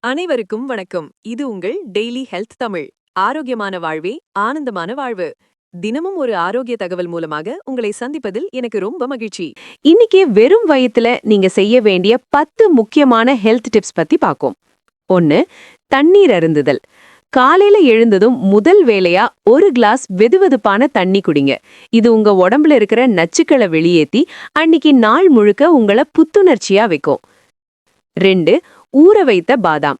அனைவருக்கும் வணக்கம். இது உங்கள் டெய்லி ஹெல்த் தமிழ் ஆரோக்கியமான வாழ்வே ஆனந்தமான வாழ்வு. தினமும் ஒரு ஆரோக்கிய தகவல் மூலமாக உங்களை சந்திப்பதில் எனக்கு ரொம்ப மகிழ்ச்சி. இன்னைக்கு வெறும் வயத்துல நீங்க செய்ய வேண்டிய பத்து முக்கியமான ஹெல்த் டிப்ஸ் பத்தி பார்ப்போம். ஒன்னு தண்ணீர் அருந்துதல். காலையில எழுந்ததும் முதல் வேலையா ஒரு கிளாஸ் வெதுவெதுப்பான தண்ணி குடிங்க. இது உங்க உடம்புல இருக்கிற நச்சுக்களை வெளியேத்தி அன்னைக்கு நாள் முழுக்க உங்களை புத்துணர்ச்சியா வைக்கும். ரெண்டு ஊற வைத்த பாதாம்.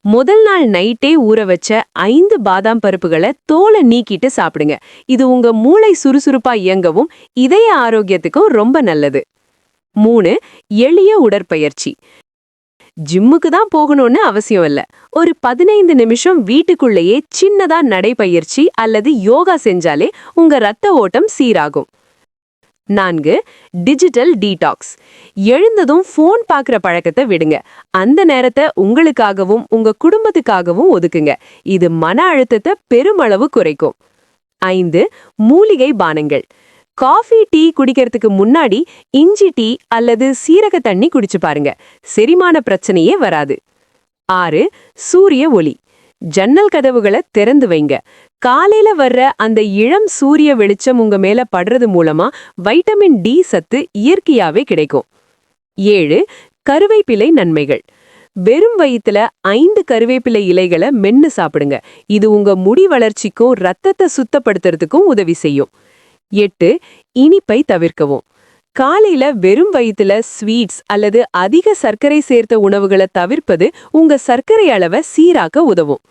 முதல் நாள் நைட்டே ஊற வச்ச ஐந்து பாதாம் பருப்புகளை தோலை நீக்கிட்டு சாப்பிடுங்க. இது உங்க மூளை சுறுசுறுப்பா இயங்கவும் இதய ஆரோக்கியத்துக்கும் ரொம்ப நல்லது. மூணு எளிய உடற்பயிற்சி. ஜிம்முக்கு தான் போகணும்னு அவசியம் இல்லை. ஒரு பதினைந்து நிமிஷம் வீட்டுக்குள்ளேயே சின்னதா நடைப்பயிற்சி அல்லது யோகா செஞ்சாலே உங்க ரத்த ஓட்டம் சீராகும். நான்கு டிஜிட்டல் டீடாக்ஸ் எழுந்ததும் ஃபோன் பார்க்குற பழக்கத்தை விடுங்க. அந்த நேரத்தை உங்களுக்காகவும் உங்க குடும்பத்துக்காகவும் ஒதுக்குங்க. இது மன அழுத்தத்தை பெருமளவு குறைக்கும். ஐந்து மூலிகை பானங்கள். காஃபி டீ குடிக்கிறதுக்கு முன்னாடி இஞ்சி டீ அல்லது சீரக தண்ணி குடிச்சு பாருங்க. செரிமான பிரச்சனையே வராது. ஆறு சூரிய ஒளி. ஜன்னல் கதவுகளை திறந்து வைங்க. காலையில வர்ற அந்த இளம் சூரிய வெளிச்சம் உங்க மேல படுறது மூலமா வைட்டமின் டி சத்து இயற்கையாவே கிடைக்கும். ஏழு கருவேப்பிலை நன்மைகள். வெறும் வயிற்றுல ஐந்து கருவேப்பிலை இலைகளை மென்னு சாப்பிடுங்க. இது உங்க முடி வளர்ச்சிக்கும் ரத்தத்தை சுத்தப்படுத்துறதுக்கும் உதவி செய்யும். எட்டு இனிப்பை தவிர்க்கவும். காலையில வெறும் வயிற்றுல ஸ்வீட்ஸ் அல்லது அதிக சர்க்கரை சேர்த்த உணவுகளை தவிர்ப்பது உங்க சர்க்கரை அளவை சீராக்க உதவும்.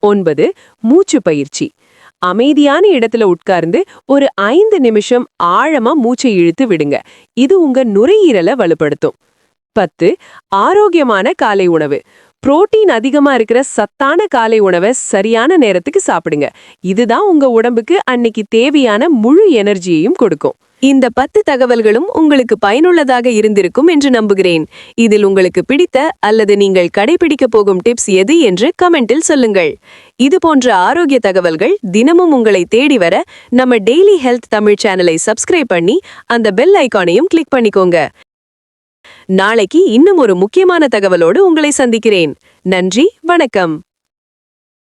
ஒன்பது மூச்சு பயிற்சி. அமைதியான இடத்துல உட்கார்ந்து ஒரு ஐந்து நிமிஷம் ஆழமா மூச்சை இழுத்து விடுங்க. இது உங்க நுரையீரலை வலுப்படுத்தும். பத்து ஆரோக்கியமான காலை உணவு. புரோட்டீன் அதிகமா இருக்கிற சத்தான காலை உணவை சரியான நேரத்துக்கு சாப்பிடுங்க. இதுதான் உங்க உடம்புக்கு அன்னைக்கு தேவையான முழு எனர்ஜியையும் கொடுக்கும். இந்த பத்து தகவல்களும் உங்களுக்கு பயனுள்ளதாக இருந்திருக்கும் என்று நம்புகிறேன். இதில் உங்களுக்கு பிடித்த அல்லது நீங்கள் கடைபிடிக்க போகும் டிப்ஸ் எது என்று கமெண்டில் சொல்லுங்கள். இது போன்ற ஆரோக்கிய தகவல்கள் தினமும் உங்களை தேடி வர நம்ம டெய்லி ஹெல்த் தமிழ் சேனலை சப்ஸ்கிரைப் பண்ணி அந்த பெல் ஐக்கானையும் கிளிக் பண்ணிக்கோங்க. நாளைக்கு இன்னும் ஒரு முக்கியமான தகவலோடு உங்களை சந்திக்கிறேன். நன்றி வணக்கம்.